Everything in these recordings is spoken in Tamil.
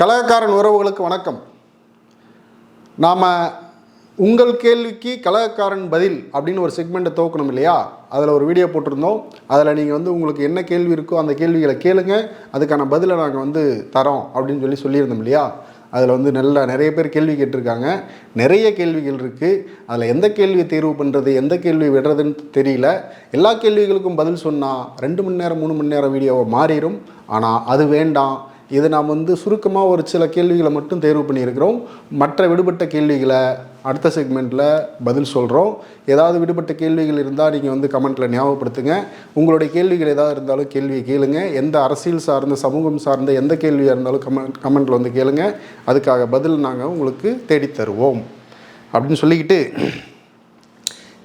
கலகக்காரன் உறவுகளுக்கு வணக்கம். நாம் உங்கள் கேள்விக்கு கலகக்காரன் பதில் அப்படின்னு ஒரு செக்மெண்ட்டை துவக்கணும் இல்லையா? அதில் ஒரு வீடியோ போட்டிருந்தோம். அதில் நீங்கள் வந்து உங்களுக்கு என்ன கேள்வி இருக்கோ அந்த கேள்விகளை கேளுங்க. அதுக்கான பதிலை நாங்கள் வந்து தரோம் அப்படின்னு சொல்லி சொல்லியிருந்தோம் இல்லையா? அதில் வந்து நல்ல நிறைய பேர் கேள்வி கேட்டிருக்காங்க. நிறைய கேள்விகள் இருக்குது அதில் எந்த கேள்வியை தேர்வு பண்ணுறது எந்த கேள்வி விடுறதுன்னு தெரியல. எல்லா கேள்விகளுக்கும் பதில் சொன்னால் ரெண்டு மணி நேரம் மூணு மணி நேரம் வீடியோவை மாறிடும். ஆனால் அது வேண்டாம். இது நாம் வந்து சுருக்கமாக ஒரு சில கேள்விகளை மட்டும் தேர்வு பண்ணியிருக்கிறோம். மற்ற விடுபட்ட கேள்விகளை அடுத்த செக்மெண்ட்டில் பதில் சொல்கிறோம் ஏதாவது விடுபட்ட கேள்விகள் இருந்தால் நீங்கள் வந்து கமெண்ட்டில் ஞாபகப்படுத்துங்க. உங்களுடைய கேள்விகள் ஏதாவது இருந்தாலும் கேள்வியை கேளுங்க. எந்த அரசியல் சார்ந்த சமூகம் சார்ந்த எந்த கேள்வியாக இருந்தாலும் கமெண்ட் கமெண்ட்டில் வந்து கேளுங்க. அதுக்காக பதில் நாங்கள் உங்களுக்கு தேடித்தருவோம் அப்படின்னு சொல்லிக்கிட்டு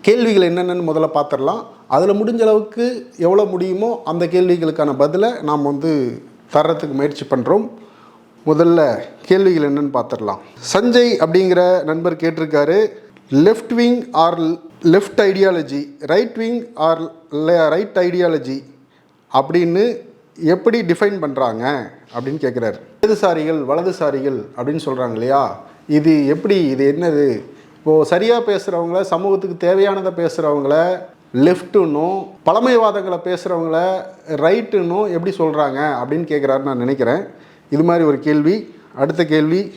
கேள்விகள் என்னென்னு முதல்ல பார்த்துடலாம். அதில் முடிஞ்ச அளவுக்கு எவ்வளோ முடியுமோ அந்த கேள்விகளுக்கான பதிலை நாம் வந்து தர்றதுக்கு முயற்சி பண்ணுறோம் முதல்ல கேள்விகள் என்னன்னு பார்த்துடலாம் சஞ்சய் அப்படிங்கிற நண்பர் கேட்டிருக்காரு. Left wing or left ideology right wing or right ideology அப்படின்னு எப்படி டிஃபைன் பண்ணுறாங்க அப்படின்னு கேட்குறாரு இடதுசாரிகள் வலதுசாரிகள் அப்படின்னு சொல்கிறாங்க இல்லையா? இது எப்படி இது என்னது? இப்போது சரியாக பேசுகிறவங்கள சமூகத்துக்கு தேவையானதை பேசுகிறவங்கள லெஃப்ட்டுன்னும் பழமைவாதங்களை பேசுகிறவங்கள ரைட்டுன்னும் எப்படி சொல்கிறாங்க அப்படின்னு கேட்குறாரு நான் நினைக்கிறேன். இது மாதிரி ஒரு கேள்வி. அடுத்த கேள்வி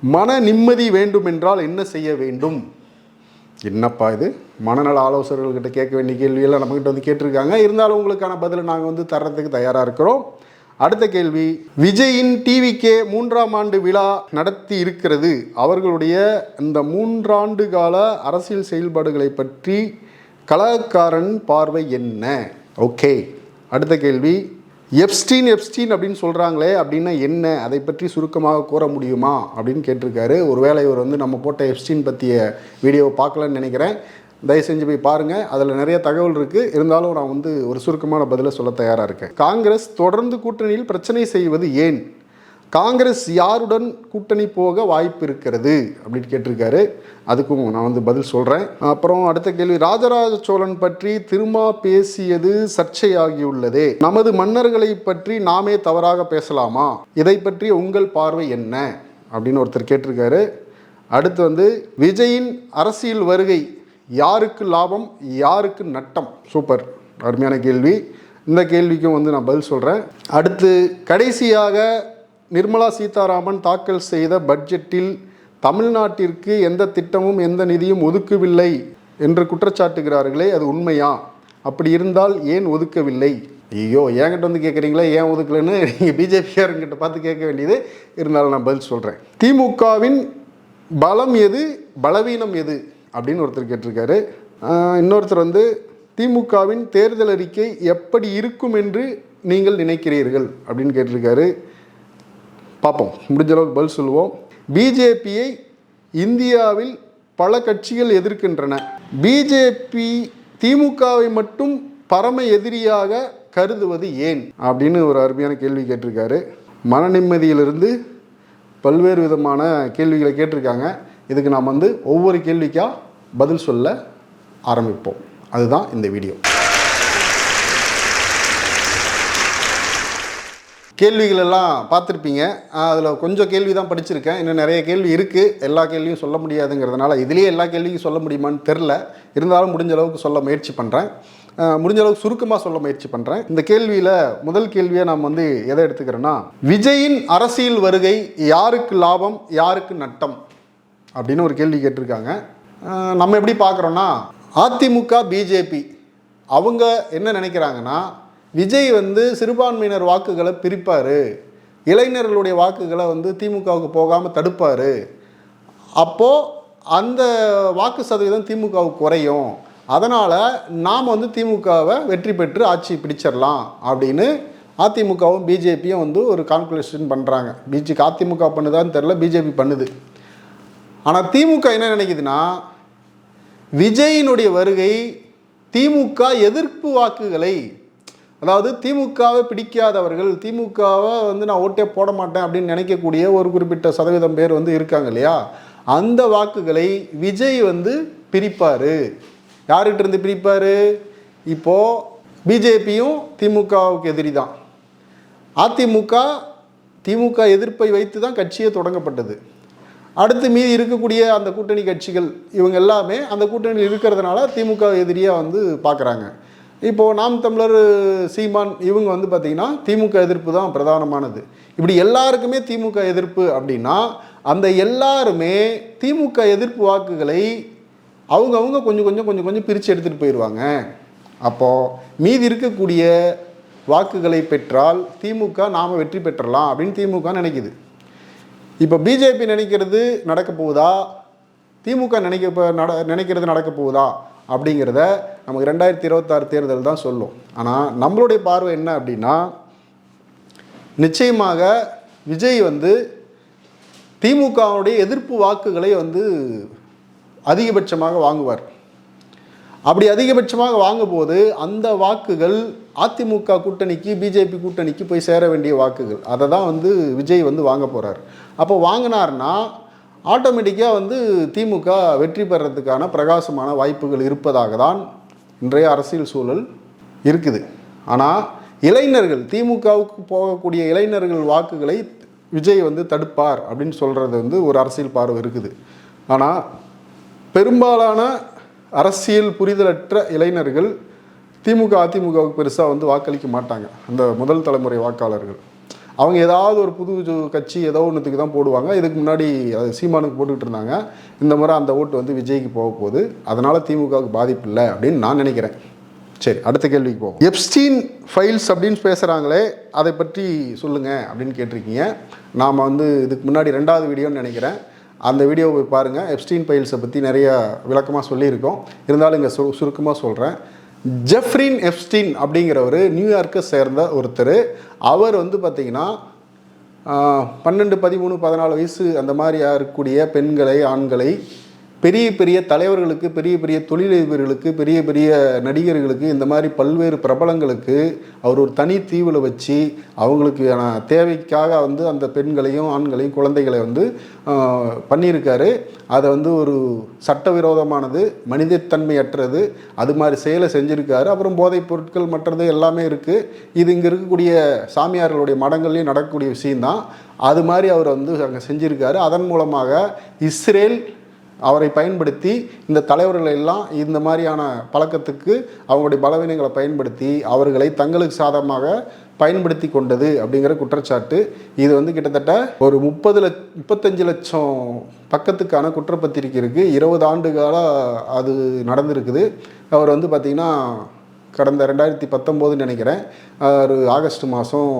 மன நிம்மதி வேண்டுமென்றால் என்ன செய்ய வேண்டும்? என்னப்பா இது? மனநல ஆலோசகர்கள்கிட்ட கேட்க வேண்டிய கேள்வியெல்லாம் நம்மக்கிட்ட வந்து கேட்டிருக்காங்க. இருந்தாலும் உங்களுக்கான பதிலை நாங்கள் வந்து தர்றதுக்கு தயாராக இருக்கிறோம். அடுத்த கேள்வி விஜயின் டிவிக்கே மூன்றாம் ஆண்டு விழா நடத்தி இருக்கிறது. அவர்களுடைய இந்த மூன்றாண்டு கால அரசியல் செயல்பாடுகளை பற்றி கலாக்காரன் பார்வை என்ன? ஓகே. அடுத்த கேள்வி. எப்ஸ்டீன் எப்ஸ்டீன் அப்படின்னு சொல்கிறாங்களே அப்படின்னா என்ன? அதை பற்றி சுருக்கமாக கூற முடியுமா? அப்படின்னு கேட்டிருக்காரு. ஒருவேளை இவர் வந்து நம்ம போட்ட எப்ஸ்டீன் பற்றிய வீடியோவை பார்க்கலன்னு நினைக்கிறேன். தயவு செஞ்சு போய் பாருங்கள் அதில் நிறைய தகவல் இருக்குது இருந்தாலும் நான் வந்து ஒரு சுருக்கமான பதிலை சொல்ல தயாராக இருக்கேன். காங்கிரஸ் தொடர்ந்து கூட்டணியில் பிரச்சனை செய்வது ஏன்? காங்கிரஸ் யாருடன் கூட்டணி போக வாய்ப்பு இருக்கிறது? அப்படின்னு கேட்டிருக்காரு. அதுக்கும் நான் வந்து பதில் சொல்கிறேன் அப்புறம் அடுத்த கேள்வி ராஜராஜ சோழன் பற்றி திருமா பேசியது சர்ச்சையாகியுள்ளதே. நமது மன்னர்களை பற்றி நாமே தவறாக பேசலாமா? இதை பற்றி உங்கள் பார்வை என்ன? அப்படின்னு ஒருத்தர் கேட்டிருக்காரு. அடுத்து வந்து விஜயின் அரசியல் வருகை யாருக்கு லாபம் யாருக்கு நட்டம்? சூப்பர். அருமையான கேள்வி. இந்த கேள்விக்கும் வந்து நான் பதில் சொல்கிறேன் அடுத்து கடைசியாக நிர்மலா சீதாராமன் தாக்கல் செய்த பட்ஜெட்டில் தமிழ்நாட்டிற்கு எந்த திட்டமும் எந்த நிதியும் ஒதுக்கவில்லை என்று குற்றச்சாட்டுகிறார்களே அது உண்மையா? அப்படி இருந்தால் ஏன் ஒதுக்கவில்லை? ஐயோ என்கிட்ட வந்து கேட்குறீங்களா ஏன் ஒதுக்கலைன்னு? நீங்கள் பிஜேபியாருங்கிட்ட பார்த்து கேட்க வேண்டியது. இருந்தாலும் நான் பதில் சொல்கிறேன் திமுகவின் பலம் எது பலவீனம் எது? அப்படின்னு ஒருத்தர் கேட்டிருக்காரு. இன்னொருத்தர் வந்து திமுகவின் தேர்தல் அறிக்கை எப்படி இருக்கும் என்று நீங்கள் நினைக்கிறீர்கள்? அப்படின்னு கேட்டிருக்காரு. பார்ப்போம். முடிஞ்ச அளவுக்கு பதில் சொல்லுவோம். பிஜேபியை இந்தியாவில் பல கட்சிகள் எதிர்க்கின்றன. பிஜேபி திமுகவை மட்டும் பரம எதிரியாக கருதுவது ஏன்? அப்படின்னு ஒரு அருமையான கேள்வி கேட்டிருக்காரு. மன நிம்மதியிலிருந்து பல்வேறு விதமான கேள்விகளை கேட்டிருக்காங்க. இதுக்கு நாம் வந்து ஒவ்வொரு கேள்விக்காக பதில் சொல்ல ஆரம்பிப்போம். அதுதான் இந்த வீடியோ. கேள்விகளெல்லாம் பார்த்துருப்பீங்க. அதில் கொஞ்சம் கேள்வி தான் படிச்சிருக்கேன். இன்னும் நிறைய கேள்வி இருக்குது எல்லா கேள்வியும் சொல்ல முடியாதுங்கிறதுனால இதுலேயே எல்லா கேள்வியும் சொல்ல முடியுமான்னு தெரில இருந்தாலும் முடிஞ்ச அளவுக்கு சொல்ல முயற்சி பண்ணுறேன் முடிஞ்ச அளவுக்கு சுருக்கமாக சொல்ல முயற்சி பண்ணுறேன் இந்த கேள்வியில் முதல் கேள்வியை நாம் வந்து எதை எடுத்துக்கிறோன்னா விஜயின் அரசியல் வருகை யாருக்கு லாபம் யாருக்கு நட்டம் அப்படின்னு ஒரு கேள்வி கேட்டிருக்காங்க. நம்ம எப்படி பார்க்குறோன்னா அதிமுக பிஜேபி அவங்க என்ன நினைக்கிறாங்கன்னா விஜய் வந்து சிறுபான்மையினர் வாக்குகளை பிரிப்பார். இளைஞர்களுடைய வாக்குகளை வந்து திமுகவுக்கு போகாமல் தடுப்பார். அப்போது அந்த வாக்கு சதவீதம் திமுகவுக்கு குறையும். அதனால் நாம் வந்து திமுகவை வெற்றி பெற்று ஆட்சி பிடிச்சிடலாம் அப்படின்னு அதிமுகவும் பிஜேபியும் வந்து ஒரு கால்குலேஷன் பண்ணுறாங்க பிஜி அதிமுக பண்ணுதான்னு தெரில பிஜேபி பண்ணுது. ஆனால் திமுக என்ன நினைக்குதுன்னா விஜயினுடைய வருகை திமுக எதிர்ப்பு வாக்குகளை அதாவது திமுகவை பிடிக்காதவர்கள் திமுகவை வந்து நான் ஓட்டே போட மாட்டேன் அப்படின்னு நினைக்கக்கூடிய ஒரு குறிப்பிட்ட சதவீதம் பேர் வந்து இருக்காங்க இல்லையா? அந்த வாக்குகளை விஜய் வந்து பிரிப்பார். யார்கிட்ட இருந்து பிரிப்பார்? இப்போது பிஜேபியும் திமுகவுக்கு எதிரி தான் அதிமுக திமுக எதிர்ப்பை வைத்து தான் கட்சியே தொடங்கப்பட்டது. அடுத்து மீதி இருக்கக்கூடிய அந்த கூட்டணி கட்சிகள் இவங்க எல்லாமே அந்த கூட்டணியில் இருக்கிறதுனால திமுக எதிரியாக வந்து பார்க்குறாங்க இப்போது நாம் தமிழர் சீமான் இவங்க வந்து பார்த்திங்கன்னா திமுக எதிர்ப்பு தான் பிரதானமானது. இப்படி எல்லாருக்குமே திமுக எதிர்ப்பு அப்படின்னா அந்த எல்லாருமே திமுக எதிர்ப்பு வாக்குகளை அவங்கவுங்க கொஞ்சம் கொஞ்சம் கொஞ்சம் கொஞ்சம் பிரித்து எடுத்துகிட்டு போயிடுவாங்க அப்போது மீதி இருக்கக்கூடிய வாக்குகளை பெற்றால் திமுக நாம் வெற்றி பெற்றலாம் அப்படின்னு திமுக நினைக்குது. இப்போ பிஜேபி நினைக்கிறது நடக்க போகுதா? திமுக நினைக்க இப்போ நட நினைக்கிறது நடக்க போகுதா? அப்படிங்கிறத நமக்கு ரெண்டாயிரத்தி இருபத்தாறு தேர்தல் தான் சொல்லும். ஆனால் நம்மளுடைய பார்வை என்ன அப்படின்னா நிச்சயமாக விஜய் வந்து திமுகவுடைய எதிர்ப்பு வாக்குகளை வந்து அதிகபட்சமாக வாங்குவார். அப்படி அதிகபட்சமாக வாங்கும்போது அந்த வாக்குகள் அதிமுக கூட்டணிக்கு பிஜேபி கூட்டணிக்கு போய் சேர வேண்டிய வாக்குகள். அதை தான் வந்து விஜய் வந்து வாங்க போகிறார் அப்போ வாங்கினார்னா ஆட்டோமேட்டிக்காக வந்து திமுக வெற்றி பெறத்துக்கான பிரகாசமான வாய்ப்புகள் இருப்பதாக தான் இன்றைய அரசியல் சூழல் இருக்குது. ஆனால் இளைஞர்கள் திமுகவுக்கு போகக்கூடிய இளைஞர்கள் வாக்குகளை விஜய் வந்து தடுப்பார் அப்படின்னு சொல்கிறது வந்து ஒரு அரசியல் பார்வை இருக்குது. ஆனால் பெரும்பாலான அரசியல் புரிதலற்ற இளைஞர்கள் திமுக அதிமுகவுக்கு பெருசாக வந்து வாக்களிக்க மாட்டாங்க. அந்த முதல் தலைமுறை வாக்காளர்கள். அவங்க ஏதாவது ஒரு புது கட்சி ஏதோ ஒன்றுத்துக்கு தான் போடுவாங்க. இதுக்கு முன்னாடி சீமானுக்கு போட்டுக்கிட்டு இருந்தாங்க. இந்த முறை அந்த ஓட்டு வந்து விஜய்க்கு போக போகுது. அதனால் திமுகவுக்கு பாதிப்பு இல்லை அப்படின்னு நான் நினைக்கிறேன். சரி அடுத்த கேள்விக்கு போவோம். எப்ஸ்டீன் ஃபைல்ஸ் அப்படின்னு பேசுகிறாங்களே அதை பற்றி சொல்லுங்கள் அப்படின்னு கேட்டிருக்கீங்க. நாம் வந்து இதுக்கு முன்னாடி ரெண்டாவது வீடியோன்னு நினைக்கிறேன். அந்த வீடியோவை போய் பாருங்கள் எப்ஸ்டீன் ஃபைல்ஸை பற்றி நிறையா விளக்கமாக சொல்லியிருக்கோம். இருந்தாலும் இங்கே சு சுருக்கமாக சொல்கிறேன் ஜெஃப்ரின் எப்ஸ்டின் அப்படிங்கிறவர் நியூயார்க்கை சேர்ந்த ஒருத்தர். அவர் வந்து பார்த்திங்கன்னா பன்னெண்டு பதிமூணு பதினாலு வயசு அந்த மாதிரி இருக்கக்கூடிய பெண்களை ஆண்களை பெரிய பெரிய தலைவர்களுக்கு பெரிய பெரிய தொழிலதிபர்களுக்கு பெரிய பெரிய நடிகர்களுக்கு இந்த மாதிரி பல்வேறு பிரபலங்களுக்கு அவர் ஒரு தனி தீவில் வச்சு அவங்களுக்கு தேவைக்காக வந்து அந்த பெண்களையும் ஆண்களையும் குழந்தைகளை வந்து பண்ணியிருக்காரு. அதை வந்து ஒரு சட்டவிரோதமானது மனிதத்தன்மையற்றது அது மாதிரி செயலை செஞ்சுருக்காரு. அப்புறம் போதைப் பொருட்கள் மற்றது எல்லாமே இருக்குது இது இங்கே இருக்கக்கூடிய சாமியார்களுடைய மடங்கள்லையும் நடக்கக்கூடிய விஷயந்தான் அது மாதிரி அவர் வந்து அங்கே செஞ்சுருக்காரு. அதன் மூலமாக இஸ்ரேல் அவரை பயன்படுத்தி இந்த தலைவர்கள் எல்லாம் இந்த மாதிரியான பழக்கத்துக்கு அவங்களுடைய பலவீனங்களை பயன்படுத்தி அவர்களை தங்களுக்கு சாதகமாக பயன்படுத்தி கொண்டது அப்படிங்கிற குற்றச்சாட்டு. இது வந்து கிட்டத்தட்ட ஒரு முப்பது லட்ச முப்பத்தஞ்சு லட்சம் பக்கத்துக்கான குற்றப்பத்திரிக்கை இருக்குது இருபது ஆண்டு கால அது நடந்திருக்குது. அவர் வந்து பார்த்திங்கன்னா கடந்த ரெண்டாயிரத்தி பத்தொம்போதுன்னு நினைக்கிறேன். ஒரு ஆகஸ்ட் மாதம்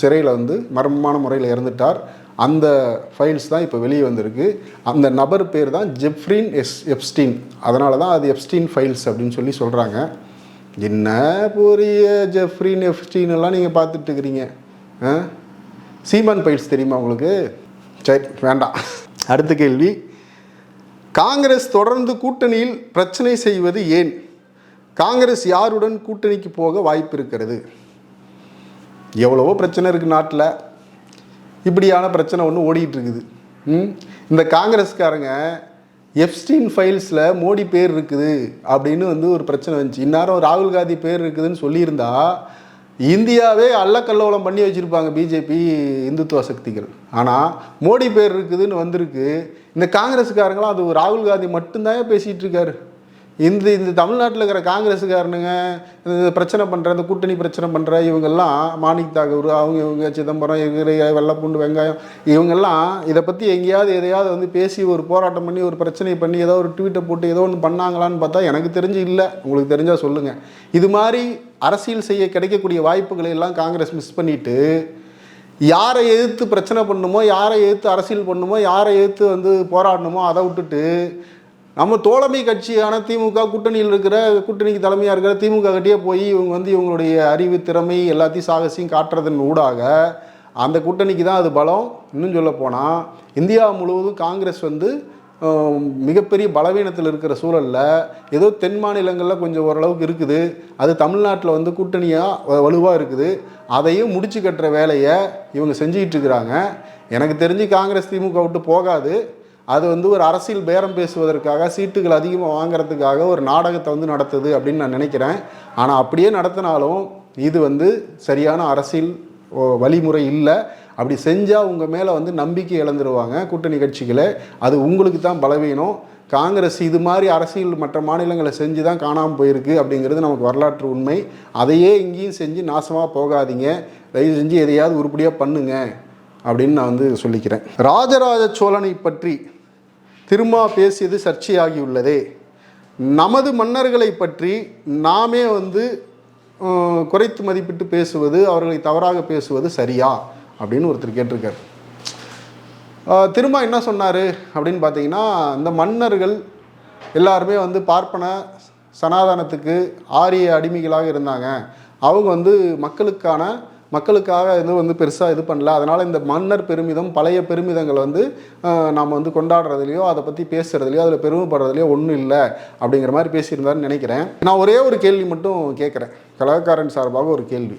சிறையில் வந்து மர்மமான முறையில் இறந்துட்டார். அந்த ஃபைல்ஸ் தான் இப்போ வெளியே வந்திருக்கு. அந்த நபர் பேர் தான் ஜெஃப்ரின் எஸ் எப்ஸ்டீன். அதனால தான் அது எப்ஸ்டீன் ஃபைல்ஸ் அப்படின்னு சொல்லி சொல்கிறாங்க என்ன பெரிய ஜெஃப்ரின் எப்ஸ்டீன் எல்லாம் நீங்கள் பார்த்துட்டு இருக்கிறீங்க? ஆ? சீமான் ஃபைல்ஸ் தெரியுமா உங்களுக்கு? சரி வேண்டாம். அடுத்த கேள்வி. காங்கிரஸ் தொடர்ந்து கூட்டணியில் பிரச்சனை செய்வது ஏன்? காங்கிரஸ் யாருடன் கூட்டணிக்கு போக வாய்ப்பு இருக்கிறது? எவ்வளவோ பிரச்சனை இருக்குது நாட்டில். இப்படியான பிரச்சனை ஒன்று ஓடிட்டு இருக்குது ம்? இந்த காங்கிரஸ்காரங்க எப்ஸ்டீன் ஃபைல்ஸில் மோடி பேர் இருக்குது அப்படின்னு வந்து ஒரு பிரச்சனை வந்துச்சு. இந்நேரம் ராகுல் காந்தி பேர் இருக்குதுன்னு சொல்லியிருந்தா இந்தியாவே அல்லக்கல்லோலம் பண்ணி வச்சுருப்பாங்க பிஜேபி இந்துத்துவ சக்திகள். ஆனால் மோடி பேர் இருக்குதுன்னு வந்திருக்கு. இந்த காங்கிரஸ்காரங்களாம் அது ராகுல் காந்தி மட்டும்தான் பேசிகிட்டு இருக்காரு. இந்த இந்த தமிழ்நாட்டில் இருக்கிற காங்கிரஸுக்காரனுங்க இந்த பிரச்சனை பண்ணுற இந்த கூட்டணி பிரச்சனை பண்ணுற இவங்கெல்லாம் மாணிக் தாகூர் அவங்க இவங்க சிதம்பரம் இவங்க வெள்ளப்பூண்டு வெங்காயம் இவங்கெல்லாம் இதை பற்றி எங்கேயாவது எதையாவது வந்து பேசி ஒரு போராட்டம் பண்ணி ஒரு பிரச்சனை பண்ணி ஏதோ ஒரு ட்வீட்டை போட்டு ஏதோ ஒன்று பண்ணாங்களான்னு பார்த்தா எனக்கு தெரிஞ்சு இல்லை. உங்களுக்கு தெரிஞ்சால் சொல்லுங்கள் இது மாதிரி அரசியல் செய்ய கிடைக்கக்கூடிய வாய்ப்புகளை எல்லாம் காங்கிரஸ் மிஸ் பண்ணிவிட்டு யாரை எதிர்த்து பிரச்சனை பண்ணுமோ யாரை எதிர்த்து அரசியல் பண்ணுமோ யாரை எதிர்த்து வந்து போராடணுமோ அதை விட்டுட்டு நம்ம தோழமை கட்சியான திமுக கூட்டணியில் இருக்கிற கூட்டணிக்கு தலைமையாக இருக்கிற திமுக கிட்டே போய் இவங்க வந்து இவங்களுடைய அறிவு திறமை எல்லாத்தையும் சாகசியம் காட்டுறதன் ஊடாக அந்த கூட்டணிக்கு தான் அது பலம். இன்னும் சொல்ல போனால் இந்தியா முழுவதும் காங்கிரஸ் வந்து மிகப்பெரிய பலவீனத்தில் இருக்கிற சூழலில் ஏதோ தென் மாநிலங்களில் கொஞ்சம் ஓரளவுக்கு இருக்குது. அது தமிழ்நாட்டில் வந்து கூட்டணியாக வலுவாக இருக்குது. அதையும் முடிச்சு கட்டுற வேலையை இவங்க செஞ்சுக்கிட்டு இருக்கிறாங்க. எனக்கு தெரிஞ்சு காங்கிரஸ் திமுக விட்டு போகாது. அது வந்து ஒரு அரசியல் பேரம் பேசுவதற்காக சீட்டுகள் அதிகமாக வாங்குறதுக்காக ஒரு நாடகத்தை வந்து நடத்துது அப்படின்னு நான் நினைக்கிறேன். ஆனால் அப்படியே நடத்தினாலும் இது வந்து சரியான அரசியல் வழிமுறை இல்லை. அப்படி செஞ்சால் உங்கள் மேலே வந்து நம்பிக்கை இழந்துருவாங்க கூட்டணி கட்சிகளை. அது உங்களுக்கு தான் பலவீனம். காங்கிரஸ் இது மாதிரி அரசியல் மற்ற மாநிலங்களை செஞ்சு தான் காணாமல் போயிருக்கு அப்படிங்கிறது நமக்கு வரலாற்று உண்மை. அதையே இங்கேயும் செஞ்சு நாசமாக போகாதீங்க. தயவு செஞ்சு எதையாவது உருப்படியாக பண்ணுங்க அப்படின்னு நான் வந்து சொல்லிக்கிறேன். ராஜராஜ சோழனை பற்றி திரும்ப பேசியது சர்ச்சையாகியுள்ளதே. நமது மன்னர்களை பற்றி நாமே வந்து குறைத்து மதிப்பிட்டு பேசுவது அவர்களை தவறாக பேசுவது சரியா? அப்படின்னு ஒருத்தர் கேட்டிருக்கார். திரும்ப என்ன சொன்னார் அப்படின்னு பார்த்தீங்கன்னா இந்த மன்னர்கள் எல்லாருமே வந்து பார்ப்பன சனாதனத்துக்கு ஆரிய அடிமைகளாக இருந்தாங்க. அவங்க வந்து மக்களுக்கான மக்களுக்காக இது வந்து பெருசாக இது பண்ணல. அதனால் இந்த மன்னர் பெருமிதம் பழைய பெருமிதங்களை வந்து நாம் வந்து கொண்டாடுறதுலையோ அதை பற்றி பேசுகிறதுலையோ அதில் பெருமைப்படுறதுலையோ ஒன்றும் இல்லை அப்படிங்கிற மாதிரி பேசியிருந்தாருன்னு நினைக்கிறேன். நான் ஒரே ஒரு கேள்வி மட்டும் கேட்குறேன் கலாக்காரன் சார்பாக ஒரு கேள்வி.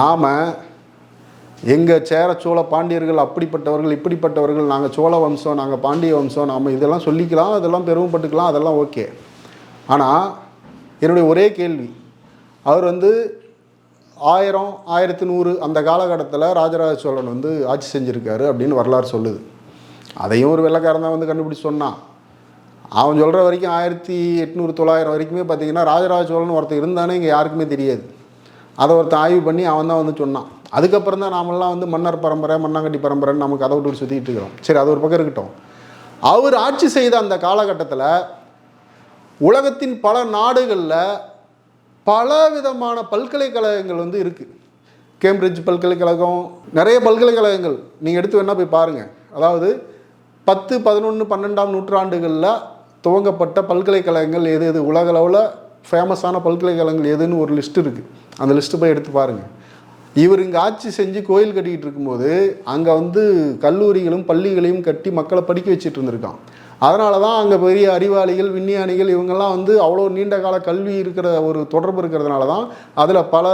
நாம் எங்கள் சேர சோழ பாண்டியர்கள் அப்படிப்பட்டவர்கள் இப்படிப்பட்டவர்கள் நாங்கள் சோழ வம்சம் நாங்கள் பாண்டிய வம்சம் நாம் இதெல்லாம் சொல்லிக்கலாம் அதெல்லாம் பெருமைப்பட்டுக்கலாம் அதெல்லாம் ஓகே. ஆனால் என்னுடைய ஒரே கேள்வி. அவர் வந்து ஆயிரம் ஆயிரத்தி நூறு அந்த காலகட்டத்தில் ராஜராஜ சோழன் வந்து ஆட்சி செஞ்சுருக்காரு அப்படின்னு வரலாறு சொல்லுது. அதையும் ஒரு வெள்ளக்காரன் தான் வந்து கண்டுபிடிச்சு சொன்னான். அவன் சொல்கிற வரைக்கும் ஆயிரத்தி எட்நூறு தொள்ளாயிரம் வரைக்குமே பார்த்தீங்கன்னா ராஜராஜ சோழன் ஒருத்தர் இருந்தானே இங்கே யாருக்குமே தெரியாது. அதை ஒருத்தன் ஆய்வு பண்ணி அவன் தான் வந்து சொன்னான். அதுக்கப்புறம் தான் நாமெல்லாம் வந்து மன்னர் பரம்பரை மண்ணாங்கட்டி பரம்பரைன்னு நமக்கு அதை விட்டு சுற்றிட்டு இருக்கிறோம். சரி அது ஒரு பக்கம் இருக்கட்டும். அவர் ஆட்சி செய்த அந்த காலகட்டத்தில் உலகத்தின் பல நாடுகளில் பல விதமான பல்கலைக்கழகங்கள் வந்து இருக்குது கேம்பிரிட்ஜ் பல்கலைக்கழகம் நிறைய பல்கலைக்கழகங்கள். நீங்கள் எடுத்து வேணால் போய் பாருங்கள் அதாவது பத்து பதினொன்று பன்னெண்டாம் நூற்றாண்டுகளில் துவங்கப்பட்ட பல்கலைக்கழகங்கள் எது எது உலக அளவில் ஃபேமஸான பல்கலைக்கழகங்கள் எதுன்னு ஒரு லிஸ்ட் இருக்குது அந்த லிஸ்ட்டு போய் எடுத்து பாருங்கள் இவர் இங்கே ஆட்சி செஞ்சு கோயில் கட்டிக்கிட்டு இருக்கும்போது அங்கே வந்து கல்லூரிகளும் பள்ளிகளையும் கட்டி மக்களை படிக்க வச்சுட்டு இருந்திருக்கான். அதனால தான் அங்கே பெரிய அறிவாளிகள் விஞ்ஞானிகள் இவங்கெல்லாம் வந்து அவ்வளோ நீண்ட கால கல்வி இருக்கிற ஒரு தொடர்பு இருக்கிறதுனால தான் அதில் பல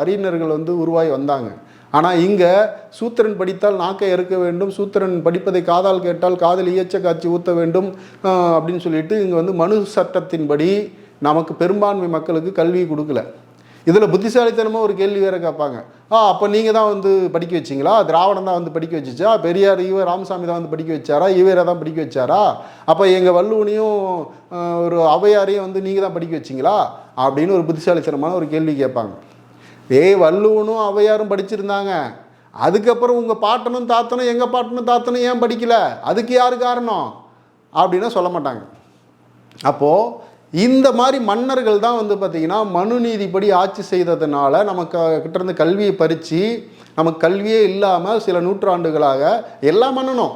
அறிஞர்கள் வந்து உருவாகி வந்தாங்க. ஆனால் இங்கே சூத்திரன் படித்தால் நாக்கை இறக்க வேண்டும் சூத்திரன் படிப்பதை காதால் கேட்டால் காதில் இயச்ச காட்சி ஊற்ற வேண்டும் அப்படின்னு சொல்லிட்டு இங்கே வந்து மனு சட்டத்தின்படி நமக்கு பெரும்பான்மை மக்களுக்கு கல்வி கொடுக்கல. இதில் புத்திசாலித்தனமாக ஒரு கேள்வி வேறு கேட்பாங்க. ஆ அப்போ நீங்கள் தான் வந்து படிக்க வச்சிங்களா? திராவிடம் தான் வந்து படிக்க வச்சுச்சா? பெரியார் ஈவ ராமசாமி தான் வந்து படிக்க வச்சாரா? ஈவேரை தான் படிக்க வச்சாரா? அப்போ எங்கள் வள்ளுவனையும் ஒரு ஔவையாரையும் வந்து நீங்கள் தான் படிக்க வச்சிங்களா? அப்படின்னு ஒரு புத்திசாலித்தனமான ஒரு கேள்வி கேட்பாங்க. ஏய் வள்ளுவனும் ஔவையாரும் படிச்சிருந்தாங்க. அதுக்கப்புறம் உங்கள் பாட்டனும் தாத்தனும் எங்கள் பாட்டனும் தாத்தனும் ஏன் படிக்கல? அதுக்கு யார் காரணம்? அப்படின்னா சொல்ல மாட்டாங்க. அப்போது இந்த மாதிரி மன்னர்கள் தான் வந்து பார்த்திங்கன்னா மனு நீதிப்படி ஆட்சி செய்ததுனால நமக்கு கிட்டேருந்து கல்வியை பறித்து நமக்கு கல்வியே இல்லாமல் சில நூற்றாண்டுகளாக எல்லா மன்னனும்.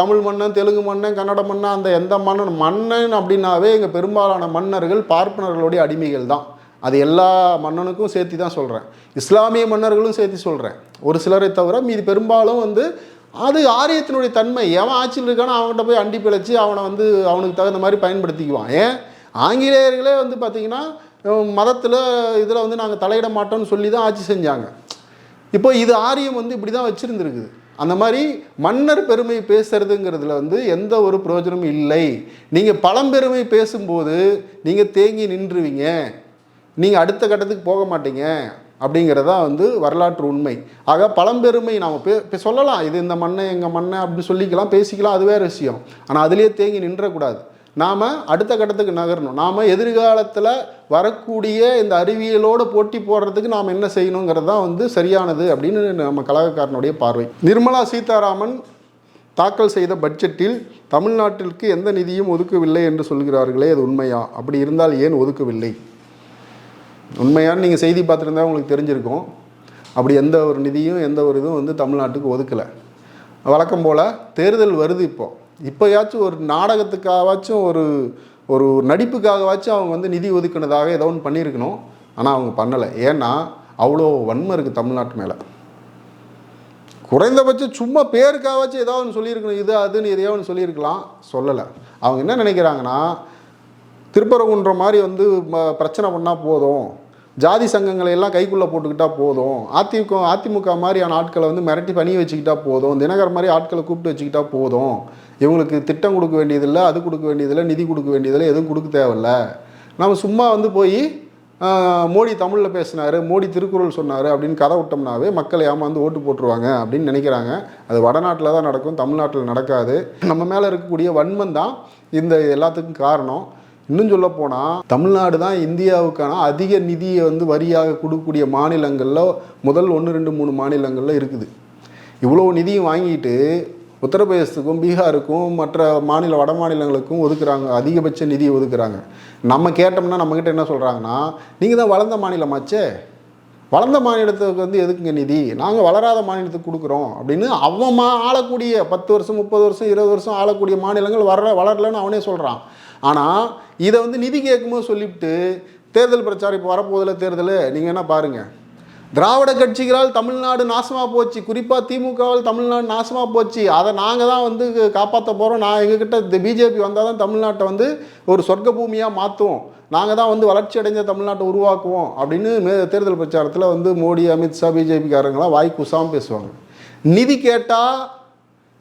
தமிழ் மன்னன் தெலுங்கு மன்னன் கன்னட மன்னன் அந்த எந்த மன்னன் மன்னன் அப்படின்னாவே எங்கள் பெரும்பாலான மன்னர்கள் பார்ப்பனர்களுடைய அடிமைகள் தான். அது எல்லா மன்னனுக்கும் சேர்த்து தான் சொல்கிறேன் இஸ்லாமிய மன்னர்களும் சேர்த்து சொல்கிறேன் ஒரு சிலரை தவிர மீது பெரும்பாலும் வந்து அது ஆரியத்தினுடைய தன்மை. எவன் ஆட்சியில் இருக்கானோ அவன்கிட்ட போய் அண்டி பிழைச்சி அவனை வந்து அவனுக்கு தகுந்த மாதிரி பயன்படுத்திக்குவான். ஏன்? ஆங்கிலேயர்களே வந்து பார்த்திங்கன்னா மதத்தில் இதில் வந்து நாங்கள் தலையிட மாட்டோம்னு சொல்லி தான் ஆட்சி செஞ்சாங்க. இப்போ இது ஆரியம் வந்து இப்படி தான் வச்சுருந்துருக்குது. அந்த மாதிரி மன்னர் பெருமை பேசுறதுங்கிறதுல வந்து எந்த ஒரு பிரயோஜனமும் இல்லை. நீங்கள் பழம்பெருமை பேசும்போது நீங்கள் தேங்கி நின்றுவீங்க. நீங்கள் அடுத்த கட்டத்துக்கு போக மாட்டீங்க. அப்படிங்கிறதா வந்து வரலாற்று உண்மை. ஆக பழம்பெருமை நாம் பே இப்போ சொல்லலாம். இது இந்த மண்ணை எங்கள் மண்ணை அப்படின்னு சொல்லிக்கலாம் பேசிக்கலாம் அது வேறு விஷயம். ஆனால் அதுலேயே தேங்கி நின்றக்கூடாது. நாம் அடுத்த கட்டத்துக்கு நகரணும். நாம் எதிர்காலத்தில் வரக்கூடிய இந்த அறிவியலோடு போட்டி போடுறதுக்கு நாம் என்ன செய்யணுங்கிறது தான் வந்து சரியானது அப்படின்னு நம்ம கழகக்காரனுடைய பார்வை. நிர்மலா சீதாராமன் தாக்கல் செய்த பட்ஜெட்டில் தமிழ்நாட்டிற்கு எந்த நிதியும் ஒதுக்கவில்லை என்று சொல்கிறார்களே அது உண்மையா? அப்படி இருந்தால் ஏன் ஒதுக்கவில்லை? உண்மையான நீங்கள் செய்தி பார்த்துருந்தா உங்களுக்கு தெரிஞ்சிருக்கும். அப்படி எந்த ஒரு நிதியும் எந்த ஒரு இதுவும் வந்து தமிழ்நாட்டுக்கு ஒதுக்கலை. வழக்கம் போல் தேர்தல் வருது இப்போ. இப்போயாச்சும் ஒரு நாடகத்துக்காகவாச்சும் ஒரு ஒரு நடிப்புக்காகவாச்சும் அவங்க வந்து நிதி ஒதுக்குனதாக ஏதோ ஒன்று பண்ணியிருக்கணும். ஆனால் அவங்க பண்ணலை. ஏன்னா அவ்வளோ வன்மை இருக்குது தமிழ்நாட்டு மேலே. குறைந்தபட்சம் சும்மா பேருக்காகவாச்சும் ஏதாவது ஒன்று சொல்லியிருக்கணும். இது அதுன்னு எதையோ ஒன்று சொல்லியிருக்கலாம். சொல்லலை. அவங்க என்ன நினைக்கிறாங்கன்னா திருப்பரங்குன்ற மாதிரி வந்து ம- பிரச்சனை பண்ணால் போதும். ஜாதி சங்கங்களை எல்லாம் கைக்குள்ளே போட்டுக்கிட்டா போதும். அதிமுக அதிமுக மாதிரியான ஆட்களை வந்து மிரட்டி பணிய வச்சுக்கிட்டா போதும். தினகர் மாதிரி ஆட்களை கூப்பிட்டு வச்சுக்கிட்டா போதும். இவங்களுக்கு திட்டம் கொடுக்க வேண்டியதில்லை அது கொடுக்க வேண்டியதில்லை நிதி கொடுக்க வேண்டியதில்லை எதுவும் கொடுக்க தேவையில்ல. நம்ம சும்மா வந்து போய் மோடி தமிழில் பேசினார் மோடி திருக்குறள் சொன்னார் அப்படின்னு கதை விட்டோம்னாவே மக்கள் ஏமாந்து ஓட்டு போட்டுருவாங்க அப்படின்னு நினைக்கிறாங்க. அது வடநாட்டில் தான் நடக்கும் தமிழ்நாட்டில் நடக்காது. நம்ம மேலே இருக்கக்கூடிய வன்மம் தான் இந்த எல்லாத்துக்கும் காரணம். இன்னும் சொல்ல போனால் தமிழ்நாடு தான் இந்தியாவுக்கான அதிக நிதியை வந்து வரியாக கொடுக்கக்கூடிய மாநிலங்களில் முதல் ஒன்று ரெண்டு மூணு மாநிலங்களில் இருக்குது. இவ்வளோ நிதியும் வாங்கிட்டு உத்தரப்பிரதேசத்துக்கும் பீகாருக்கும் மற்ற மாநில வட மாநிலங்களுக்கும் ஒதுக்குறாங்க. அதிகபட்ச நிதி ஒதுக்குறாங்க. நம்ம கேட்டோம்னா நம்மக்கிட்ட என்ன சொல்கிறாங்கன்னா நீங்கள் தான் வளர்ந்த மாநிலமாச்சே? வளர்ந்த மாநிலத்துக்கு வந்து எதுக்குங்க நிதி? நாங்கள் வளராத மாநிலத்துக்கு கொடுக்குறோம் அப்படின்னு அவன் ஆளக்கூடிய பத்து வருஷம் முப்பது வருஷம் இருபது வருஷம் ஆளக்கூடிய மாநிலங்கள் வர வளரலன்னு அவனே சொல்கிறான் ஆனால் இதை வந்து நிதி கேட்கும்போது சொல்லிவிட்டு தேர்தல் பிரச்சாரம் இப்போ வரப்போதில் தேர்தல் நீங்கள் என்ன பாருங்கள் திராவிட கட்சிகளால் தமிழ்நாடு நாசமாக போச்சு. குறிப்பாக திமுகவால் தமிழ்நாடு நாசமாக போச்சு. அதை நாங்கள் தான் வந்து காப்பாற்ற போகிறோம் நான் எங்ககிட்ட பிஜேபி வந்தால் தான் தமிழ்நாட்டை வந்து ஒரு சொர்க்க பூமியாக மாற்றுவோம் நாங்கள் தான் வந்து வளர்ச்சி அடைஞ்ச தமிழ்நாட்டை உருவாக்குவோம் அப்படின்னு மே- தேர்தல் பிரச்சாரத்தில் வந்து மோடி அமித்ஷா பிஜேபிக்காரங்களாம் வாய் குசாமல் பேசுவாங்க. நிதி கேட்டால்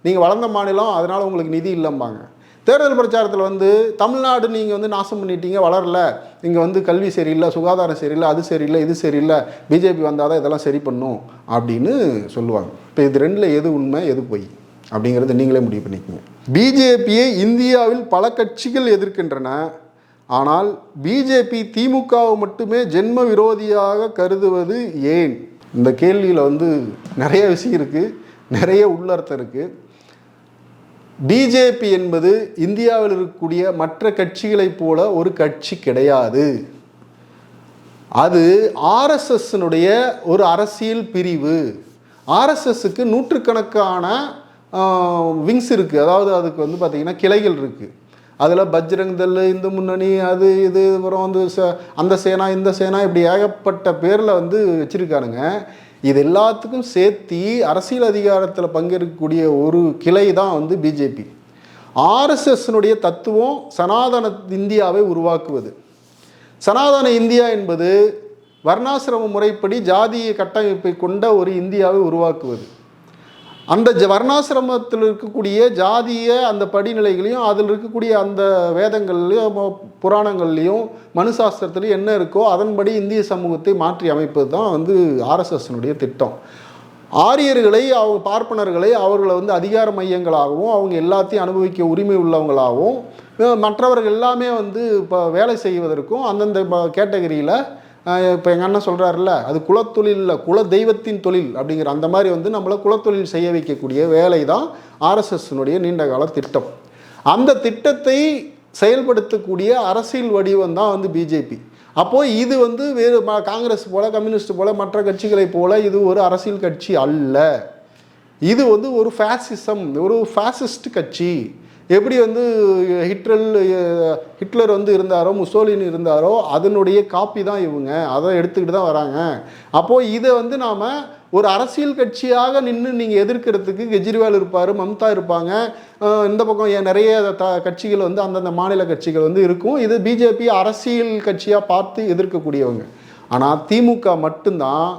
நீங்கள் வளர்ந்த மாநிலம் அதனால் உங்களுக்கு நிதி இல்லைம்பாங்க. தேர்தல் பிரச்சாரத்தில் வந்து தமிழ்நாடு நீங்கள் வந்து நாசம் பண்ணிட்டீங்க வளரல. இங்கே வந்து கல்வி சரியில்லை சுகாதாரம் சரியில்லை அது சரியில்லை இது சரியில்லை பிஜேபி வந்தால் தான் இதெல்லாம் சரி பண்ணும் அப்படின்னு சொல்லுவாங்க. இப்போ இது ரெண்டில் எது உண்மை எது பொய் அப்படிங்கிறத நீங்களே முடிவு பண்ணிக்கோங்க. பிஜேபியை இந்தியாவில் பல கட்சிகள் எதிர்க்கின்றன. ஆனால் பிஜேபி திமுகவை மட்டுமே ஜென்ம விரோதியாக கருதுவது ஏன்? இந்த கேள்வியில் வந்து நிறைய விஷயம் இருக்குது நிறைய உள்ளர்த்தம் இருக்குது பிஜேபி என்பது இந்தியாவில் இருக்கக்கூடிய மற்ற கட்சிகளைப் போல ஒரு கட்சி கிடையாது. அது ஆர்எஸ்எஸ்னுடைய ஒரு அரசியல் பிரிவு. ஆர்எஸ்எஸ்க்கு நூற்றுக்கணக்கான விங்ஸ் இருக்குது அதாவது அதுக்கு வந்து பார்த்திங்கன்னா கிளைகள் இருக்குது அதில் பஜ்ரங் தல் இந்து முன்னணி அது இது அப்புறம் வந்து ச- அந்த சேனா இந்த சேனா இப்படி ஏகப்பட்ட பேரில் வந்து வச்சுருக்கானுங்க. இது எல்லாத்துக்கும் சேர்த்தி அரசியல் அதிகாரத்தில் பங்கேற்கக்கூடிய ஒரு கிளை தான் வந்து பிஜேபி. ஆர்எஸ்எஸ்னுடைய தத்துவம் சனாதன இந்தியாவை உருவாக்குவது. சனாதன இந்தியா என்பது வர்ணாசிரம முறைப்படி ஜாதிய கட்டமைப்பை கொண்ட ஒரு இந்தியாவை உருவாக்குவது. அந்த ஜ வர்ணாசிரமத்தில் இருக்கக்கூடிய ஜாதிய அந்த படிநிலைகளையும் அதில் இருக்கக்கூடிய அந்த வேதங்கள்லையும் புராணங்கள்லையும் புராணங்கள்லையும் மனுசாஸ்திரத்துலையும் என்ன இருக்கோ அதன்படி இந்திய சமூகத்தை மாற்றி அமைப்பது தான் வந்து ஆர்எஸ்எஸ்னுடைய திட்டம். ஆரியர்களை அவங்க பார்ப்பனர்களை அவர்களை வந்து அதிகார மையங்களாகவும் அவங்க எல்லாத்தையும் அனுபவிக்க உரிமை உள்ளவங்களாகவும் மற்றவர்கள் எல்லாமே வந்து இப்போ வேலை செய்வதற்கும் அந்தந்த கேட்டகரியில் இப்போ எங்கள் அண்ணன் சொல்கிறாருல்ல அது குலத்தொழில் இல்லை குல தெய்வத்தின் தொழில் அப்படிங்கிற அந்த மாதிரி வந்து நம்மளை குலத்தொழில் செய்ய வைக்கக்கூடிய வேலை தான் ஆர்எஸ்எஸ்னுடைய நீண்டகால திட்டம். அந்த திட்டத்தை செயல்படுத்தக்கூடிய அரசியல் வடிவம் தான் வந்து பிஜேபி. அப்போது இது வந்து வேறு காங்கிரஸ் போல் கம்யூனிஸ்ட் போல மற்ற கட்சிகளைப் போல் இது ஒரு அரசியல் கட்சி அல்ல. இது வந்து ஒரு ஃபேசிசம் ஒரு ஃபேசிஸ்ட் கட்சி. எப்படி வந்து ஹிட்ரல் ஹிட்லர் வந்து இருந்தாரோ முசோலின் இருந்தாரோ அதனுடைய காப்பி தான் இவங்க. அதை எடுத்துக்கிட்டு தான் வராங்க. அப்போது இதை வந்து நாம் ஒரு அரசியல் கட்சியாக நின்று நீங்கள் எதிர்க்கிறதுக்கு கெஜ்ரிவால் இருப்பார் மம்தா இருப்பாங்க. இந்த பக்கம் நிறைய த கட்சிகள் வந்து அந்தந்த மாநில கட்சிகள் வந்து இருக்கும். இது பிஜேபி அரசியல் கட்சியாக பார்த்து எதிர்க்கக்கூடியவங்க. ஆனால் திமுக மட்டும்தான்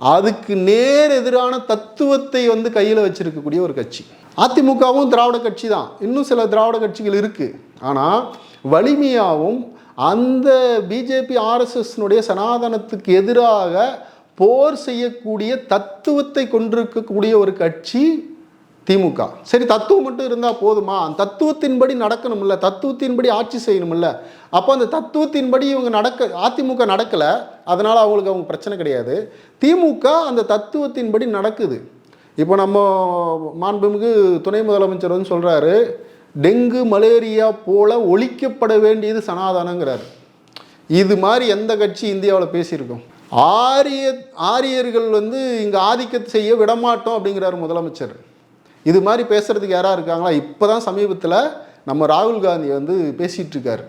அதுக்கு நேர் எதிரான தத்துவத்தை வந்து கையில் வச்சிருக்கக்கூடிய ஒரு கட்சி. அதிமுகவும் திராவிட கட்சி தான். இன்னும் சில திராவிட கட்சிகள் இருக்குது ஆனால் வலிமையாகவும் அந்த பிஜேபி ஆர்எஸ்எஸ்னுடைய சனாதனத்துக்கு எதிராக போர் செய்யக்கூடிய தத்துவத்தை கொண்டிருக்கக்கூடிய ஒரு கட்சி திமுக. சரி தத்துவம் மட்டும் இருந்தால் போதுமா? அந்த தத்துவத்தின்படி நடக்கணும்ல. தத்துவத்தின்படி ஆட்சி செய்யணும்ல. அப்போ அந்த தத்துவத்தின்படி இவங்க நடக்க அதிமுக நடக்கலை. அதனால் அவங்களுக்கு அவங்க பிரச்சனை கிடையாது. திமுக அந்த தத்துவத்தின்படி நடக்குது. இப்போ நம்ம மாண்புமிகு துணை முதலமைச்சர் வந்து சொல்கிறாரு டெங்கு மலேரியா போல ஒழிக்கப்பட வேண்டியது சனாதனங்கிறாரு. இது மாதிரி எந்த கட்சி இந்தியாவில் பேசியிருக்கோம். ஆரிய ஆரியர்கள் வந்து இங்கே ஆதிக்கத்தை செய்ய விடமாட்டோம் அப்படிங்கிறாரு முதலமைச்சர். இது மாதிரி பேசுகிறதுக்கு யாராக இருக்காங்களா? இப்போ தான் சமீபத்தில் நம்ம ராகுல் காந்தி வந்து பேசிகிட்டு இருக்காரு.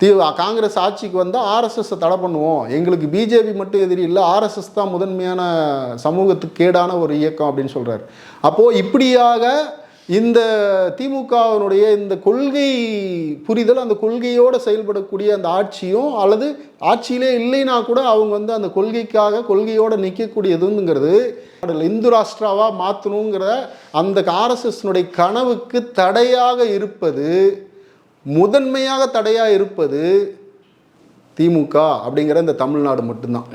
தீ காங்கிரஸ் ஆட்சிக்கு வந்தால் ஆர்எஸ்எஸ்ஸை தடை பண்ணுவோம். எங்களுக்கு பிஜேபி மட்டும் எதிரி இல்லை ஆர்எஸ்எஸ் தான் முதன்மையான சமூகத்துக்கு கேடான ஒரு இயக்கம் அப்படின்னு சொல்கிறார் அப்போது இப்படியாக இந்த திமுகவினுடைய இந்த கொள்கை புரிதல் அந்த கொள்கையோடு செயல்படக்கூடிய அந்த ஆட்சியும் அல்லது ஆட்சியிலே இல்லைனா கூட அவங்க வந்து அந்த கொள்கைக்காக கொள்கையோடு நிற்கக்கூடியதுங்கிறது இந்து ராஷ்டிராவாக மாற்றணுங்கிற அந்த ஆர்எஸ்எஸ்னுடைய கனவுக்கு தடையாக இருப்பது முதன்மையாக தடையாக இருப்பது திமுக அப்படிங்கிற இந்த தமிழ்நாடு மட்டும்தான்.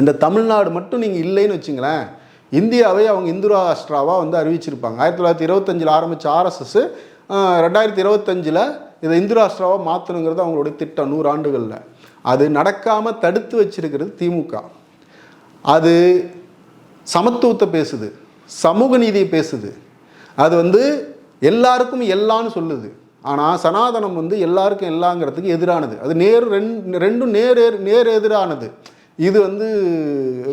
இந்த தமிழ்நாடு மட்டும் நீங்கள் இல்லைன்னு வச்சுங்களேன் இந்தியாவை அவங்க இந்து ராஷ்டிராவாக வந்து அறிவிச்சிருப்பாங்க. ஆயிரத்தி தொள்ளாயிரத்தி இருபத்தஞ்சில் ஆரம்பித்த ஆர்எஸ்எஸ் ரெண்டாயிரத்தி இருபத்தஞ்சில் இதை இந்து ராஷ்டிராவாக மாற்றணுங்கிறது அவங்களுடைய திட்டம் நூறு ஆண்டுகளில். அது நடக்காமல் தடுத்து வச்சிருக்கிறது திமுக. அது சமத்துவத்தை பேசுது சமூக நீதியை பேசுது. அது வந்து எல்லாருக்கும் எல்லான்னு சொல்லுது. ஆனால் சனாதனம் வந்து எல்லாருக்கும் எல்லாங்கிறதுக்கு எதிரானது. அது நேர் ரெண்டு ரெண்டும் நேர் நேர் எதிரானது. இது வந்து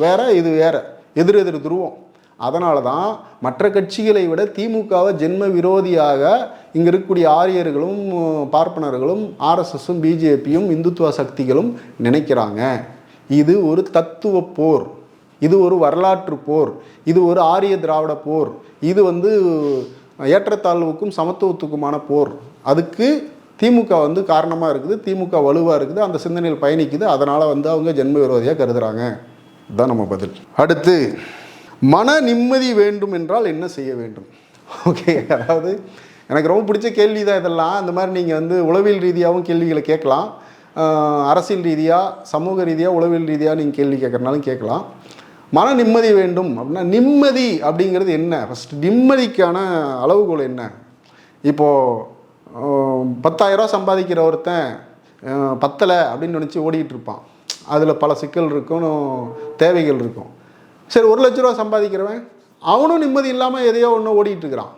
வேற இது வேற. எதிர் எதிர் துருவம். அதனால தான் மற்ற கட்சிகளை விட திமுகவை ஜென்ம விரோதியாக இங்கே இருக்கக்கூடிய ஆரியர்களும் பார்ப்பனர்களும் ஆர்எஸ்எஸும் பிஜேபியும் இந்துத்துவ சக்திகளும் நினைக்கிறாங்க. இது ஒரு தத்துவ போர். இது ஒரு வரலாற்று போர். இது ஒரு ஆரிய திராவிட போர். இது வந்து ஏற்றத்தாழ்வுக்கும் சமத்துவத்துக்குமான போர். அதுக்கு திமுக வந்து காரணமாக இருக்குது திமுக வலுவாக இருக்குது அந்த சிந்தனையில் பயணிக்குது. அதனால் வந்து அவங்க ஜென்ம விரோதியாக கருதுகிறாங்க இதுதான் நம்ம பதில். அடுத்து மன நிம்மதி வேண்டும் என்றால் என்ன செய்ய வேண்டும்? ஓகே அதாவது எனக்கு ரொம்ப பிடிச்ச கேள்வி தான் இதெல்லாம். இந்த மாதிரி நீங்கள் வந்து உளவியல் ரீதியாகவும் கேள்விகளை கேட்கலாம். அரசியல் ரீதியாக சமூக ரீதியாக உளவியல் ரீதியாக நீங்கள் கேள்வி கேட்குறனாலும் கேட்கலாம். மன நிம்மதி வேண்டும் அப்படின்னா நிம்மதி அப்படிங்கிறது என்ன? ஃபஸ்ட் நிம்மதிக்கான அளவுகோல் என்ன? இப்போது பத்தாயிரரூவா சம்பாதிக்கிற ஒருத்தன் பத்தலை அப்படின்னு நினச்சி ஓடிக்கிட்டு இருப்பான். அதில் பல சிக்கல் இருக்கும் தேவைகள் இருக்கும். சரி ஒரு லட்ச ரூபா சம்பாதிக்கிறவன் அவனும் நிம்மதி இல்லாமல் எதையோ ஒன்று ஓடிட்டு இருக்கிறான்.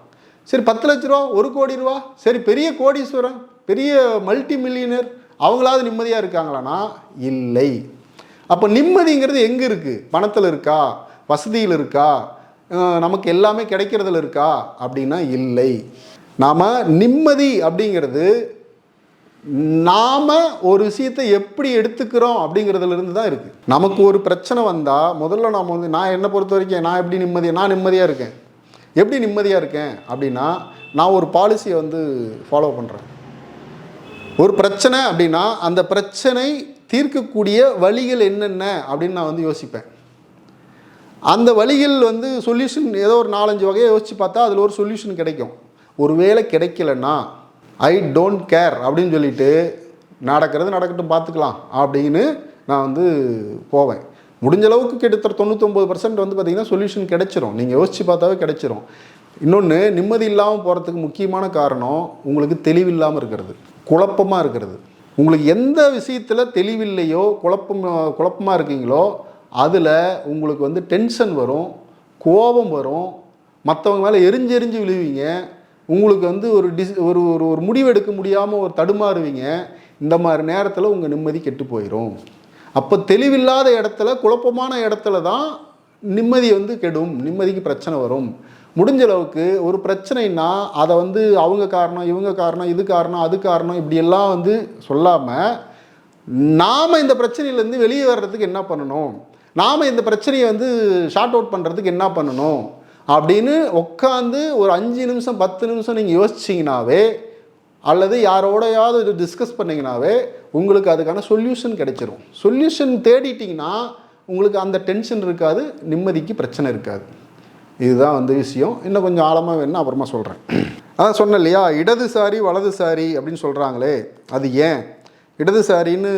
சரி பத்து லட்ச ரூபா ஒரு கோடி ரூபா சரி பெரிய கோடீஸ்வரன் பெரிய மல்டி மில்லியனர் அவங்களாவது நிம்மதியாக இருக்காங்களான்னா இல்லை. அப்போ நிம்மதிங்கிறது எங்கே இருக்குது பணத்தில் இருக்கா? வசதியில் இருக்கா? நமக்கு எல்லாமே கிடைக்கிறதுல இருக்கா? அப்படின்னா இல்லை. நாம் நிம்மதி அப்படிங்கிறது நாம் ஒரு விஷயத்தை எப்படி எடுத்துக்கிறோம் அப்படிங்கிறதுலேருந்து தான் இருக்குது நமக்கு ஒரு பிரச்சனை வந்தால் முதல்ல நாம் வந்து நான் என்னை பொறுத்த வரைக்கும் நான் எப்படி நிம்மதியாக நான் நிம்மதியாக இருக்கேன்? எப்படி நிம்மதியாக இருக்கேன்? அப்படின்னா நான் ஒரு பாலிசியை வந்து ஃபாலோ பண்ணுறேன் ஒரு பிரச்சனை அப்படின்னா அந்த பிரச்சனை தீர்க்கக்கூடிய வழிகள் என்னென்ன அப்படின்னு நான் வந்து யோசிப்பேன். அந்த வழிகள் வந்து சொல்யூஷன் ஏதோ ஒரு நாலஞ்சு வகையை யோசித்து பார்த்தா அதில் ஒரு சொல்யூஷன் கிடைக்கும். ஒருவேளை கிடைக்கலன்னா ஐ டோன்ட் கேர் அப்படின்னு சொல்லிட்டு நடக்கிறது நடக்கட்டும் பார்த்துக்கலாம் அப்படின்னு நான் வந்து போவேன். முடிஞ்ச அளவுக்கு கிட்டத்தட்ட தொண்ணூத்தொம்பது பர்சன்ட் வந்து பார்த்திங்கன்னா சொல்யூஷன் கிடைச்சிரும். நீங்கள் யோசித்து பார்த்தாவே கிடைச்சிரும். இன்னொன்று நிம்மதி இல்லாமல் போகிறதுக்கு முக்கியமான காரணம் உங்களுக்கு தெளிவில்லாமல் இருக்கிறது. குழப்பமாக இருக்கிறது. உங்களுக்கு எந்த விஷயத்தில் தெளிவில்லையோ குழப்பம் குழப்பமாக இருக்கீங்களோ அதில் உங்களுக்கு வந்து டென்ஷன் வரும் கோபம் வரும் மற்றவங்க மேலே எரிஞ்சு எரிஞ்சு விழுவீங்க உங்களுக்கு வந்து ஒரு டிஸ் ஒரு ஒரு ஒரு முடிவு எடுக்க முடியாமல் ஒரு தடுமாறுவீங்க இந்த மாதிரி நேரத்தில் உங்கள் நிம்மதி கெட்டு போயிடும் அப்போ தெளிவில்லாத இடத்துல குழப்பமான இடத்துல தான் நிம்மதி வந்து கெடும் நிம்மதிக்கு பிரச்சனை வரும். முடிஞ்ச அளவுக்கு ஒரு பிரச்சனைனா அதை வந்து அவங்க காரணம் இவங்க காரணம் இது காரணம் அது காரணம் இப்படியெல்லாம் வந்து சொல்லாமல் நாம் இந்த பிரச்சனையிலேருந்து வெளியே வர்றதுக்கு என்ன பண்ணணும்? நாம் இந்த பிரச்சனையை வந்து ஷார்ட் அவுட் பண்ணுறதுக்கு என்ன பண்ணணும்? அப்படின்னு உட்காந்து ஒரு அஞ்சு நிமிஷம் பத்து நிமிஷம் நீங்கள் யோசிச்சிங்கனாவே அல்லது யாரோடையாவது இது டிஸ்கஸ் பண்ணிங்கனாவே உங்களுக்கு அதுக்கான சொல்யூஷன் கிடைச்சிரும். சொல்யூஷன் தேடிட்டிங்கன்னா உங்களுக்கு அந்த டென்ஷன் இருக்காது நிம்மதிக்கு பிரச்சனை இருக்காது. இதுதான் வந்து விஷயம். இன்னும் கொஞ்சம் ஆழமாக வேணும்னா அப்புறமா சொல்கிறேன் அதான் சொன்னேன் இல்லையா? இடதுசாரி வலதுசாரி அப்படின்னு சொல்கிறாங்களே அது ஏன்? இடதுசாரின்னு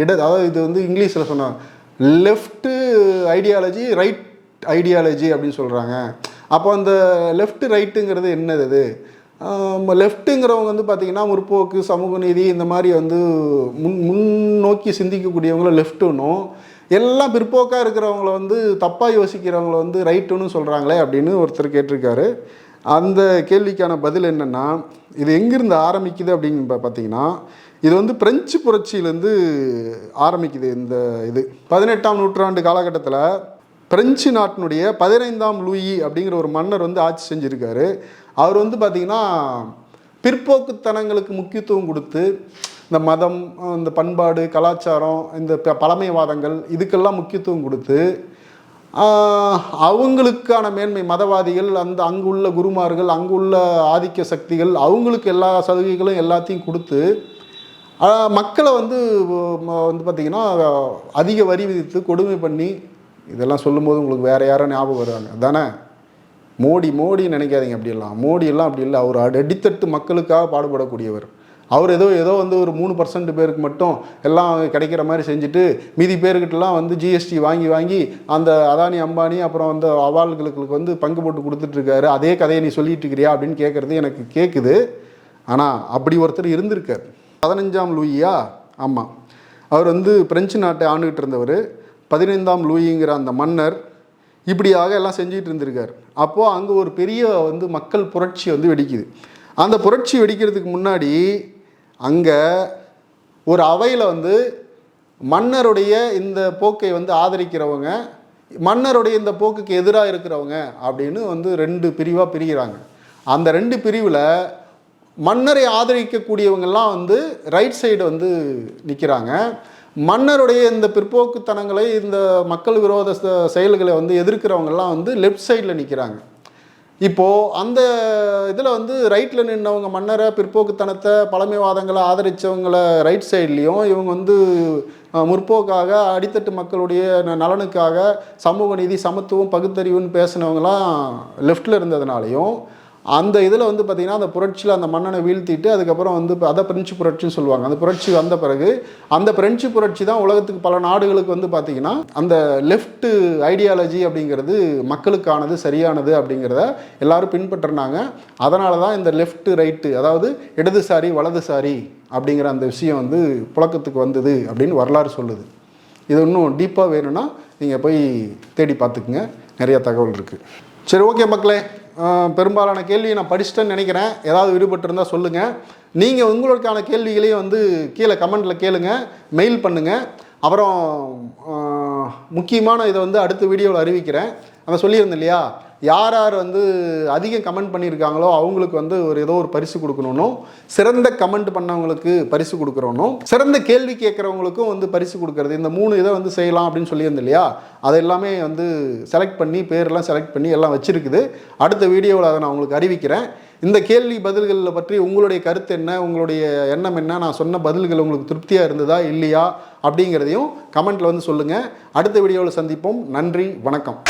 இட அதாவது இது வந்து இங்கிலீஷில் சொன்னாங்க. லெஃப்ட்டு ஐடியாலஜி ரைட் ஐடியாலஜி அப்படின்னு சொல்கிறாங்க அப்போ அந்த லெஃப்ட்டு ரைட்டுங்கிறது என்னது அது லெஃப்ட்டுங்கிறவங்க வந்து பார்த்திங்கன்னா முற்போக்கு சமூக நீதி இந்த மாதிரி வந்து முன் முன்னோக்கி சிந்திக்கக்கூடியவங்கள லெஃப்ட்டுன்னும். எல்லாம் பிற்போக்காக இருக்கிறவங்கள வந்து தப்பாக யோசிக்கிறவங்கள வந்து ரைட்டுன்னு சொல்கிறாங்களே அப்படின்னு ஒருத்தர் கேட்டிருக்காரு. அந்த கேள்விக்கான பதில் என்னென்னா இது எங்கிருந்து ஆரம்பிக்குது அப்படின்னு பார்த்தீங்கன்னா இது வந்து பிரெஞ்சு புரட்சியிலேருந்து ஆரம்பிக்குது இந்த இது. பதினெட்டாம் நூற்றாண்டு காலகட்டத்தில் பிரெஞ்சு நாட்டினுடைய பதினைந்தாம் லூயி அப்படிங்கிற ஒரு மன்னர் வந்து ஆட்சி செஞ்சுருக்காரு. அவர் வந்து பார்த்திங்கன்னா பிற்போக்குத்தனங்களுக்கு முக்கியத்துவம் கொடுத்து இந்த மதம் இந்த பண்பாடு கலாச்சாரம் இந்த ப- பழமைவாதங்கள் இதுக்கெல்லாம் முக்கியத்துவம் கொடுத்து அவங்களுக்கான மேன்மை மதவாதிகள் அந்த அங்குள்ள குருமார்கள் அங்குள்ள ஆதிக்க சக்திகள் அவங்களுக்கு எல்லா சலுகைகளும் எல்லாத்தையும் கொடுத்து மக்களை வந்து வந்து பார்த்திங்கன்னா அதிக வரி விதித்து கொடுமை பண்ணி இதெல்லாம் சொல்லும்போது உங்களுக்கு வேறு யாரும் ஞாபகம் வருவாங்க. தானே மோடி மோடி நினைக்காதீங்க அப்படிலாம் மோடி எல்லாம் அப்படி இல்லை. அவர் அடித்தட்டு மக்களுக்காக பாடுபடக்கூடியவர். அவர் ஏதோ ஏதோ வந்து ஒரு மூணு பர்சன்ட் பேருக்கு மட்டும் எல்லாம் கிடைக்கிற மாதிரி செஞ்சுட்டு மீதி பேருக்கிட்டலாம் வந்து ஜிஎஸ்டி வாங்கி வாங்கி அந்த அதானி அம்பானி அப்புறம் அந்த அவால்களுக்கு வந்து பங்கு போட்டு கொடுத்துட்ருக்காரு. அதே கதையை நீ சொல்லிட்டு இருக்கிறியா அப்படின்னு கேட்குறது எனக்கு கேட்குது ஆனால் அப்படி ஒருத்தர் இருந்திருக்கார். பதினஞ்சாம் லூயியா? ஆமாம் அவர் வந்து பிரெஞ்சு நாட்டை ஆண்டுகிட்டு இருந்தவர். பதினைந்தாம் லூயிங்கிற அந்த மன்னர் இப்படியாக எல்லாம் செஞ்சுட்டு இருந்திருக்கார். அப்போது அங்கே ஒரு பெரிய வந்து மக்கள் புரட்சி வந்து வெடிக்குது. அந்த புரட்சி வெடிக்கிறதுக்கு முன்னாடி அங்கே ஒரு அவையில் வந்து மன்னருடைய இந்த போக்கை வந்து ஆதரிக்கிறவங்க மன்னருடைய இந்த போக்குக்கு எதிராக இருக்கிறவங்க அப்படின்னு வந்து ரெண்டு பிரிவாக பிரிகிறாங்க. அந்த ரெண்டு பிரிவில் மன்னரை ஆதரிக்கக்கூடியவங்கெல்லாம் வந்து ரைட் சைடு வந்து நிற்கிறாங்க மன்னருடைய இந்த பிற்போக்குத்தனங்களை இந்த மக்கள் விரோத செயல்களை வந்து எதிர்க்கிறவங்கெல்லாம் வந்து லெஃப்ட் சைடில் நிற்கிறாங்க இப்போது அந்த இதில் வந்து ரைட்டில் நின்றவங்க மன்னரை பிற்போக்குத்தனத்தை பழமைவாதங்களை ஆதரித்தவங்களை ரைட் சைட்லேயும் இவங்க வந்து முற்போக்காக அடித்தட்டு மக்களுடைய ந- நலனுக்காக சமூக நீதி சமத்துவம் பகுத்தறிவுன்னு பேசினவங்களாம் லெஃப்டில் இருந்ததுனாலையும் அந்த இதில் வந்து பார்த்திங்கன்னா அந்த புரட்சியில் அந்த மன்னனை வீழ்த்திட்டு அதுக்கப்புறம் வந்து அதை பிரெஞ்சு புரட்சின்னு சொல்லுவாங்க. அந்த புரட்சி வந்த பிறகு அந்த பிரெஞ்சு புரட்சி தான் உலகத்துக்கு பல நாடுகளுக்கு வந்து பார்த்திங்கன்னா அந்த லெஃப்ட் ஐடியாலஜி அப்படிங்கிறது மக்களுக்கானது சரியானது அப்படிங்கிறத எல்லாரும் பின்பற்றுனாங்க. அதனால தான் இந்த லெஃப்ட் ரைட்டு அதாவது இடதுசாரி வலதுசாரி அப்படிங்கிற அந்த விஷயம் வந்து புழக்கத்துக்கு வந்தது அப்படின்னு வரலாறு சொல்லுது. இது இன்னும் டீப்பாக வேணும்னா நீங்கள் போய் தேடி பார்த்துக்குங்க. நிறையா தகவல் இருக்குது சரி ஓகே மக்களே. பெரும்பாலான கேள்வியை நான் படிச்சிட்டேன்னு நினைக்கிறேன். ஏதாவது விடுபட்டிருந்தால் சொல்லுங்கள் நீங்கள் உங்களுக்கான கேள்விகளையும் வந்து கீழே கமெண்ட்டில் கேளுங்க. மெயில் பண்ணுங்கள் அப்புறம் முக்கியமான இதை வந்து அடுத்த வீடியோவில் அறிவிக்கிறேன். அதை சொல்லியிருந்தேன் இல்லையா? யார் யார் வந்து அதிகம் கமெண்ட் பண்ணியிருக்காங்களோ அவங்களுக்கு வந்து ஒரு ஏதோ ஒரு பரிசு கொடுக்கணும் சிறந்த கமெண்ட் பண்ணவங்களுக்கு பரிசு கொடுக்குறோனும் சிறந்த கேள்வி கேட்குறவங்களுக்கும் வந்து பரிசு கொடுக்கறது இந்த மூணு இதை வந்து செய்யலாம் அப்படின்னு சொல்லியிருந்தேன் இல்லையா? அது எல்லாமே வந்து செலக்ட் பண்ணி பேர்லாம் செலக்ட் பண்ணி எல்லாம் வச்சுருக்குது. அடுத்த வீடியோவில் அதை நான் உங்களுக்கு அறிவிக்கிறேன். இந்த கேள்வி பதில்களில் பற்றி உங்களுடைய கருத்து என்ன? உங்களுடைய எண்ணம் என்ன? நான் சொன்ன பதில்கள் உங்களுக்கு திருப்தியாக இருந்ததா? இல்லையா? அப்படிங்கிறதையும் கமெண்ட்டில் வந்து சொல்லுங்கள் அடுத்த வீடியோவில் சந்திப்போம். நன்றி வணக்கம்.